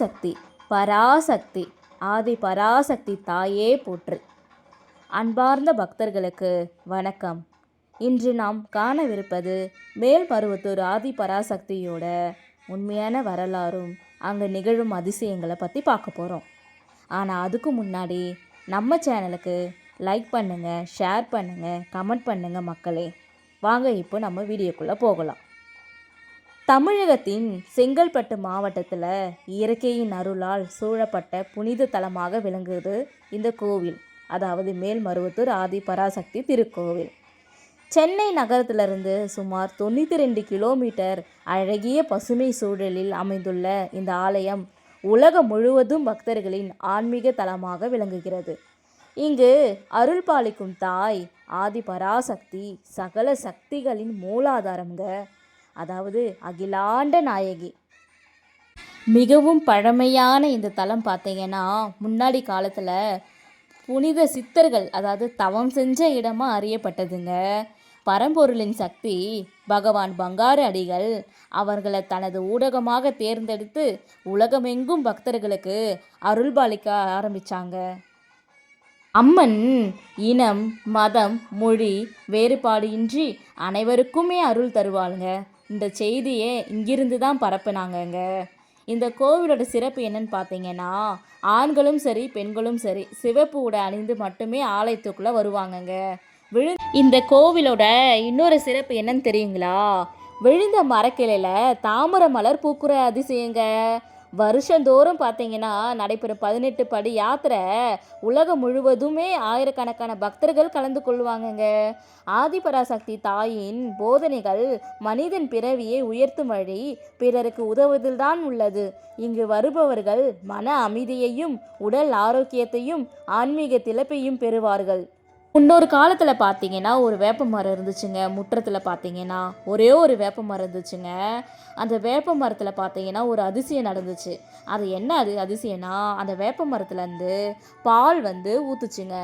சக்தி பராசக்தி. ஆதி பராசக்தி தாயே போற்று. அன்பார்ந்த பக்தர்களுக்கு வணக்கம். இன்று நாம் காணவிருப்பது மேல்மருவத்தூர் ஆதி பராசக்தியோட உண்மையான வரலாறும் அங்கே நிகழும் அதிசயங்களை பற்றி பார்க்க போகிறோம் ஆனால் அதுக்கு முன்னாடி நம்ம சேனலுக்கு லைக் பண்ணுங்கள் ஷேர் பண்ணுங்கள் கமெண்ட் பண்ணுங்கள் மக்களே. வாங்க இப்போ நம்ம வீடியோக்குள்ளே போகலாம். தமிழகத்தின் செங்கல்பட்டு மாவட்டத்தில் இயற்கையின் அருளால் சூழப்பட்ட புனித தலமாக விளங்குது இந்த கோவில். அதாவது மேல்மருவத்தூர் ஆதி பராசக்தி திருக்கோவில். சென்னை நகரத்திலிருந்து சுமார் தொண்ணூற்றி ரெண்டு கிலோமீட்டர் அழகிய பசுமை சூழலில் அமைந்துள்ள இந்த ஆலயம் உலகம் முழுவதும் பக்தர்களின் ஆன்மீக தலமாக விளங்குகிறது. இங்கு அருள் பாலிக்கும் தாய் ஆதி பராசக்தி சகல சக்திகளின் மூலாதாரங்க அதாவது அகிலாண்ட நாயகி. மிகவும் பழமையான இந்த தலம் பார்த்தீங்கன்னா முன்னாடி காலத்தில் புனித சித்தர்கள் அதாவது தவம் செஞ்ச இடமா அறியப்பட்டதுங்க. பரம்பொருளின் சக்தி பகவான் பங்காரு அடிகள் அவர்களை தனது ஊடகமாக தேர்ந்தெடுத்து உலகமெங்கும் பக்தர்களுக்கு அருள்பாலிக்க ஆரம்பிச்சாங்க. அம்மன் இனம் மதம் மொழி வேறுபாடு இன்றி அனைவருக்குமே அருள் தருவாளுங்க. இந்த செய்தியை இங்கிருந்து தான் பரப்புனாங்கங்க. இந்த கோவிலோட சிறப்பு என்னன்னு பார்த்தீங்கன்னா ஆண்களும் சரி பெண்களும் சரி சிவப்பு உடை அணிந்து மட்டுமே ஆலயத்துக்குள்ளே வருவாங்கங்க. விழு இந்த கோவிலோட இன்னொரு சிறப்பு என்னன்னு தெரியுங்களா? விழுந்த மரக்கிளையில் தாமரை மலர் பூக்குற அதிசயங்க. வருஷந்தோறும் பார்த்தீங்கன்னா நடைபெறும் பதினெட்டு படி யாத்திரை உலகம் முழுவதுமே ஆயிரக்கணக்கான பக்தர்கள் கலந்து கொள்வாங்கங்க. ஆதிபராசக்தி தாயின் போதனைகள் மனிதன் பிறவியை உயர்த்தும் வழி பிறருக்கு உதவுவதில்தான் உள்ளது. இங்கு வருபவர்கள் மன அமைதியையும் உடல் ஆரோக்கியத்தையும் ஆன்மீக திளப்பையும் பெறுவார்கள். முன்னொரு காலத்தில் பார்த்தீங்கன்னா ஒரு வேப்ப மரம் இருந்துச்சுங்க. முற்றத்தில் பார்த்தீங்கன்னா ஒரே ஒரு வேப்ப மரம் இருந்துச்சுங்க. அந்த வேப்ப மரத்தில் பார்த்தீங்கன்னா ஒரு அதிசயம் நடந்துச்சு. அது என்ன அது அதிசயம்னா அந்த வேப்ப மரத்துலேருந்து பால் வந்து ஊற்றுச்சுங்க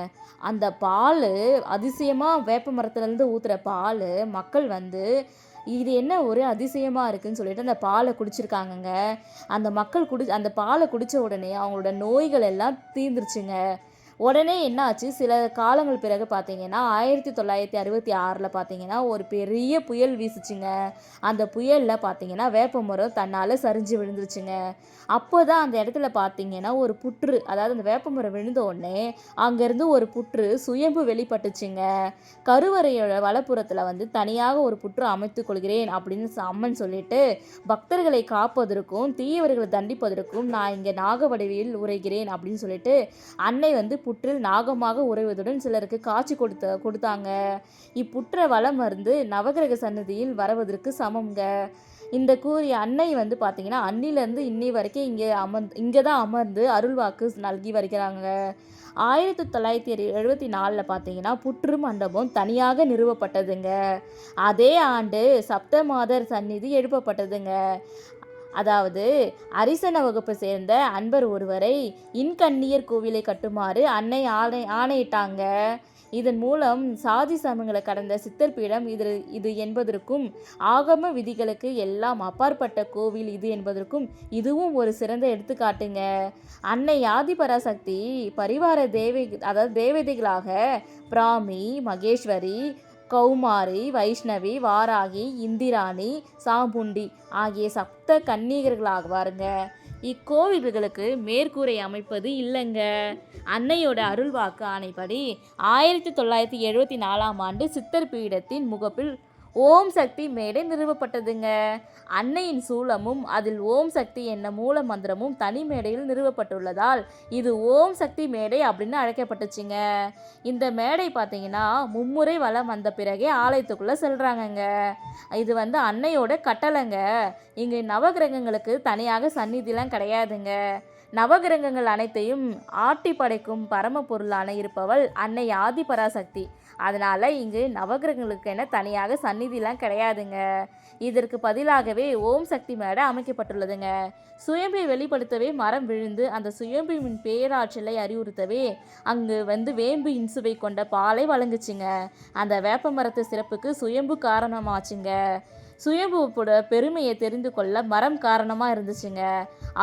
அந்த பால் அதிசயமாக வேப்ப மரத்துலேருந்து ஊற்றுற பால் மக்கள் வந்து இது என்ன ஒரு அதிசயமாக இருக்குதுன்னு சொல்லிட்டு அந்த பாலை குடிச்சிருக்காங்கங்க. அந்த மக்கள் குடி அந்த பாலை குடித்த உடனே அவங்களோட நோய்கள் எல்லாம் தீர்ந்துருச்சுங்க. உடனே என்னாச்சு? சில காலங்கள் பிறகு பார்த்தீங்கன்னா ஆயிரத்தி தொள்ளாயிரத்தி அறுபத்தி ஆறில் பார்த்தீங்கன்னா ஒரு பெரிய புயல் வீசுச்சுங்க. அந்த புயலில் பார்த்தீங்கன்னா வேப்ப மரம் தன்னால் சரிஞ்சு விழுந்துருச்சுங்க. அப்போ தான் அந்த இடத்துல பார்த்தீங்கன்னா ஒரு புற்று அதாவது அந்த வேப்ப மரம் விழுந்த உடனே அங்கேருந்து ஒரு புற்று சுயம்பு வெளிப்பட்டுச்சுங்க. கருவறையோட வலப்புறத்தில் வந்து தனியாக ஒரு புற்று அமைத்து கொள்கிறேன் அப்படின்னு அம்மன் சொல்லிட்டு பக்தர்களை காப்பதற்கும் தீயவர்களை தண்டிப்பதற்கும் நான் இங்கே நாகவடிவில் உரைகிறேன் அப்படின்னு சொல்லிட்டு அன்னை வந்து புற்றில் நாகமாக உறைவதுடன் சிலருக்கு காட்சி கொடுத்த கொடுத்தாங்க. இப்புற்ற வளம் வந்து நவகிரக சன்னதியில் வரவதற்கு சமம்ங்க. இந்த கூறிய அன்னை வந்து பார்த்தீங்கன்னா அன்னிலேருந்து இன்னி வரைக்கும் இங்கே அமர்ந்து இங்கே தான் அமர்ந்து அருள்வாக்கு நல்கி வருகிறாங்க. ஆயிரத்தி தொள்ளாயிரத்தி எழுபத்தி நாலில் பார்த்தீங்கன்னா புற்று மண்டபம் தனியாக நிறுவப்பட்டதுங்க. அதே ஆண்டு சப்தமாதர் சந்நிதி எழுப்பப்பட்டதுங்க. அதாவது அரிசன வகுப்பை சேர்ந்த அன்பர் ஒருவரை இன்கண்ணியர் கோவிலை கட்டுமாறு அன்னை ஆணை ஆணையிட்டாங்க. இதன் மூலம் சாதி சமங்களை கடந்த சித்தர் பீடம் இது இது என்பதற்கும் ஆகம விதிகளுக்கு எல்லாம் அப்பாற்பட்ட கோவில் இது என்பதற்கும் இதுவும் ஒரு சிறந்த எடுத்துக்காட்டுங்க. அன்னை ஆதிபராசக்தி பரிவார தேவை அதாவது தேவதைகளாக பிராமி மகேஸ்வரி கௌமாரி வைஷ்ணவி வாராகி இந்திராணி சாமுண்டி ஆகிய சப்த கன்னிகர்களாகுவாருங்க இக்கோவில்களுக்கு மேற்கூரை அமைப்பது இல்லைங்க. அன்னையோட அருள்வாக்கு ஆணைப்படி ஆயிரத்தி தொள்ளாயிரத்தி எழுபத்தி நாலாம் ஆண்டு சித்தர் பீடத்தின் முகப்பில் ஓம் சக்தி மேடை நிறுவப்பட்டதுங்க. அன்னையின் சூலமும் அதில் ஓம் சக்தி என்ன மூல மந்திரமும் தனி மேடையில் நிறுவப்பட்டுள்ளதால் இது ஓம் சக்தி மேடை அப்படின்னு அழைக்கப்பட்டுச்சுங்க. இந்த மேடை பார்த்தீங்கன்னா மும்முறை வளம் வந்த பிறகே ஆலயத்துக்குள்ளே செல்கிறாங்கங்க இது வந்து அன்னையோட கட்டளைங்க. இங்கே நவகிரகங்களுக்கு தனியாக சந்நிதிலாம் கிடையாதுங்க. நவகிரகங்கள் அனைத்தையும் ஆட்டி படைக்கும் பரமபொருளான இருப்பவள் அன்னை ஆதிபராசக்தி. அதனால் இங்கு என தனியாக சந்நிதிலாம் கிடையாதுங்க. இதற்கு பதிலாகவே ஓம் சக்தி மேடை அமைக்கப்பட்டுள்ளதுங்க. சுயம்பை வெளிப்படுத்தவே மரம் விழுந்து அந்த சுயம்பின் பேராற்றலை அறிவுறுத்தவே அங்கு வந்து வேம்பு இன்சுவை கொண்ட பாலை வழங்குச்சுங்க. அந்த வேப்ப மரத்து சிறப்புக்கு சுயம்பு காரணமாச்சுங்க. சுயம்புவோட பெருமையை தெரிந்து கொள்ள மரம் காரணமாக இருந்துச்சுங்க.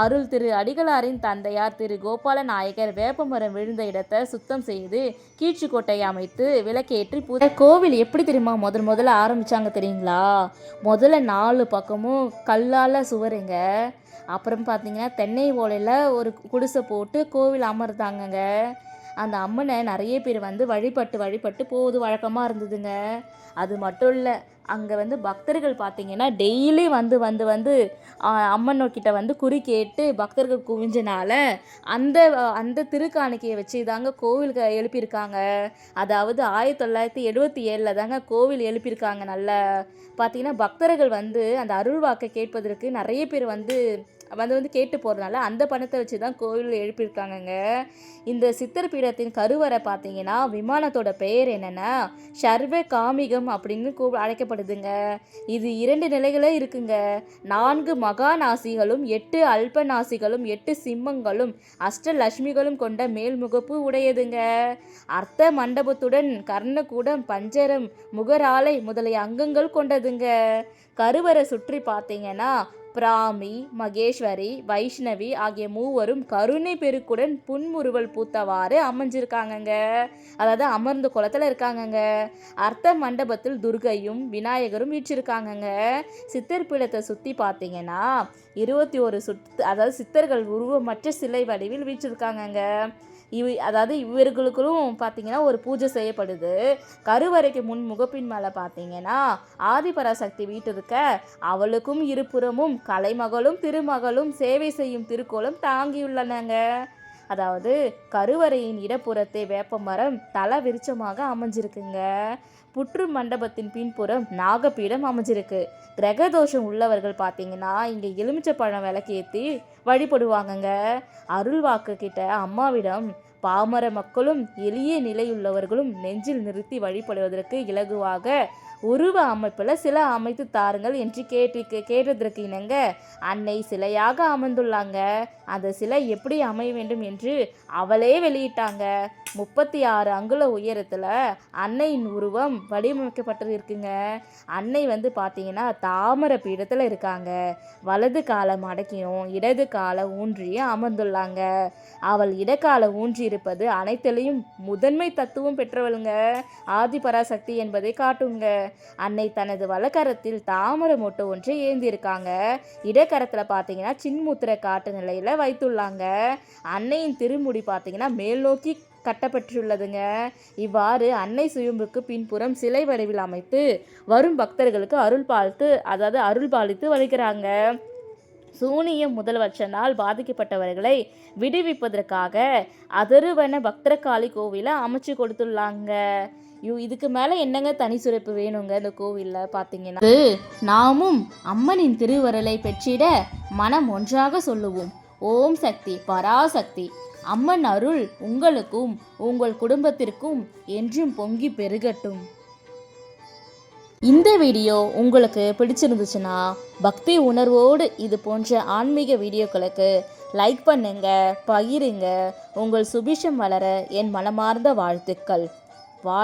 அருள் திரு அடிகளாரின் தந்தையார் திரு கோபால நாயகர் வேப்பமரம் விழுந்த இடத்தை சுத்தம் செய்து கீழ்ச்சிக்கோட்டை அமைத்து விளக்கேற்றி பூ கோவில் எப்படி தெரியுமா? முதல் முதல்ல ஆரம்பிச்சாங்க தெரியுங்களா? முதல்ல நாலு பக்கமும் கல்லால் சுவருங்க. அப்புறம் பார்த்தீங்கன்னா தென்னை ஓலையில் ஒரு குடிசை போட்டு கோவில் அமர்ந்தாங்கங்க. அந்த அம்மனை நிறைய பேர் வந்து வழிபட்டு வழிபட்டு போகுது. வழக்கமாக இருந்ததுங்க. அது மட்டும் இல்லை அங்கே வந்து பக்தர்கள் பார்த்திங்கன்னா டெய்லி வந்து வந்து வந்து அம்மன்கிட்ட வந்து குறி கேட்டு பக்தர்கள் குவிஞ்சனால அந்த அந்த திருக்காணிக்கையை வச்சு தாங்க கோவிலுக்கு எழுப்பியிருக்காங்க. அதாவது ஆயிரத்தி தொள்ளாயிரத்தி எழுபத்தி ஏழில் தாங்க கோவில் எழுப்பியிருக்காங்க. நல்ல பார்த்தீங்கன்னா பக்தர்கள் வந்து அந்த அருள்வாக்கை கேட்பதற்கு நிறைய பேர் வந்து வந்து வந்து கேட்டு போகிறதுனால அந்த பணத்தை வச்சு தான் கோவில் எழுப்பியிருக்காங்கங்க. இந்த சித்தர் பீடத்தின் கருவறை பார்த்தீங்கன்னா விமானத்தோட பெயர் என்னென்னா ஷர்வ காமிகம் அப்படின்னு கூ அழைக்கப்படுதுங்க. இது இரண்டு நிலைகளே இருக்குங்க. நான்கு மகாநாசிகளும் எட்டு அல்பநாசிகளும் எட்டு சிம்மங்களும் அஷ்டலட்சுமிகளும் கொண்ட மேல்முகப்பு உடையதுங்க. அர்த்த மண்டபத்துடன் கர்ணக்கூடம் பஞ்சரம் முகராலை முதலிய அங்கங்கள் கொண்டதுங்க. கருவறை சுற்றி பார்த்தீங்கன்னா பிராமி மகேஸ்வரி வைஷ்ணவி ஆகிய மூவரும் கருணை பெருக்குடன் புன்முறுவல் பூத்தவாறு அமைஞ்சிருக்காங்கங்க அதாவது அமர்ந்த குளத்தில் இருக்காங்கங்க. அர்த்த மண்டபத்தில் துர்கையும் விநாயகரும் வீற்றிருக்காங்கங்க. சித்தர் பீடத்தை சுற்றி பார்த்தீங்கன்னா இருபத்தி ஒரு சுத் அதாவது சித்தர்கள் உருவமற்ற சிலை வடிவில் வீற்றிருக்காங்கங்க. இவ அதாவது இவர்களுக்கும் பார்த்தீங்கன்னா ஒரு பூஜை செய்யப்படுது. கருவறைக்கு முன் முகப்பின் மேலே பார்த்தீங்கன்னா ஆதிபராசக்தி வீட்டிருக்க அவளுக்கும் இருபுறமும் கலைமகளும் திருமகளும் சேவை செய்யும் திருக்கோலம் தாங்கியுள்ளனங்க. அதாவது கருவறையின் இடப்புறத்தை வேப்பமரம் தல விருச்சமாக அமைஞ்சிருக்குங்க. புற்று மண்டபத்தின் பின்புறம் நாகப்பீடம் அமைஞ்சிருக்கு. கிரகதோஷம் உள்ளவர்கள் பார்த்தீங்கன்னா இங்கே எலுமிச்சை பழம் விளக்கேற்றி வழிபடுவாங்கங்க. அருள்வாக்கு கிட்ட அம்மாவிடம் பாமர மக்களும் எளிய நிலையுள்ளவர்களும் நெஞ்சில் நிறுத்தி வழிபடுவதற்கு இலகுவாக உருவ அமைப்பில் சில அமைத்து தாருங்கள் என்று கேட்டு கேட்டதற்கு இணங்க அன்னை சிலையாக அமர்ந்துள்ளாங்க. அந்த சிலை எப்படி அமைய வேண்டும்? என்று அவளே வெளியிட்டாங்க. முப்பத்தி ஆறு அங்குல உயரத்தில் அன்னையின் உருவம் வடிவமைக்கப்பட்டது இருக்குங்க. அன்னை வந்து பார்த்தீங்கன்னா தாமரை பீடத்தில் இருக்காங்க. வலது காலை மடக்கியும் இடது காலை ஊன்றியும் அமர்ந்துள்ளாங்க. அவள் இடக்கால ஊன்றி இருப்பது அனைத்திலையும் முதன்மை தத்துவம் பெற்றவளுங்க. ஆதிபராசக்தி என்பதை காட்டுங்க. அன்னை தனது வலக்கரத்தில் தாமரை மொட்டை ஒன்றை ஏந்தியிருக்காங்க இடக்கரத்தில் பார்த்தீங்கன்னா சின்முத்திரை காட்டு நிலையில் வைத்துள்ளாங்க. அன்னையின் திருமுடி பார்த்தீங்கன்னா மேல் நோக்கி கட்டப்பட்டுள்ளதுங்க. இவ்வாறு அன்னை சுயம்புக்கு பின்புறம் சிலை வடிவில் அமைத்து வரும் பக்தர்களுக்கு அருள் பாலித்து அதாவது அருள் பாலித்து வருகிறாங்க சூனியம் முதல்வற்றனால் பாதிக்கப்பட்டவர்களை விடுவிப்பதற்காக அதருவன பக்தரகாளி கோவிலை அமைச்சு கொடுத்துள்ளாங்க. ஐயோ இதுக்கு மேலே என்னங்க தனி சிறப்பு வேணுங்க இந்த கோவிலில் பார்த்தீங்கன்னா நாமும் அம்மனின் திருவருளை பெற்றிட மனம் ஒன்றாக சொல்லுவோம். ஓம் சக்தி பராசக்தி. அம்மன் அருள் உங்களுக்கும் உங்கள் குடும்பத்திற்கும் என்றும் பொங்கி பெருகட்டும். இந்த வீடியோ உங்களுக்கு பிடிச்சிருந்துச்சுன்னா பக்தி உணர்வோடு இது போன்ற ஆன்மீக வீடியோக்களுக்கு லைக் பண்ணுங்க பகிருங்க. உங்கள் சுபிஷம் வளர என் மனமார்ந்த வாழ்த்துக்கள். வா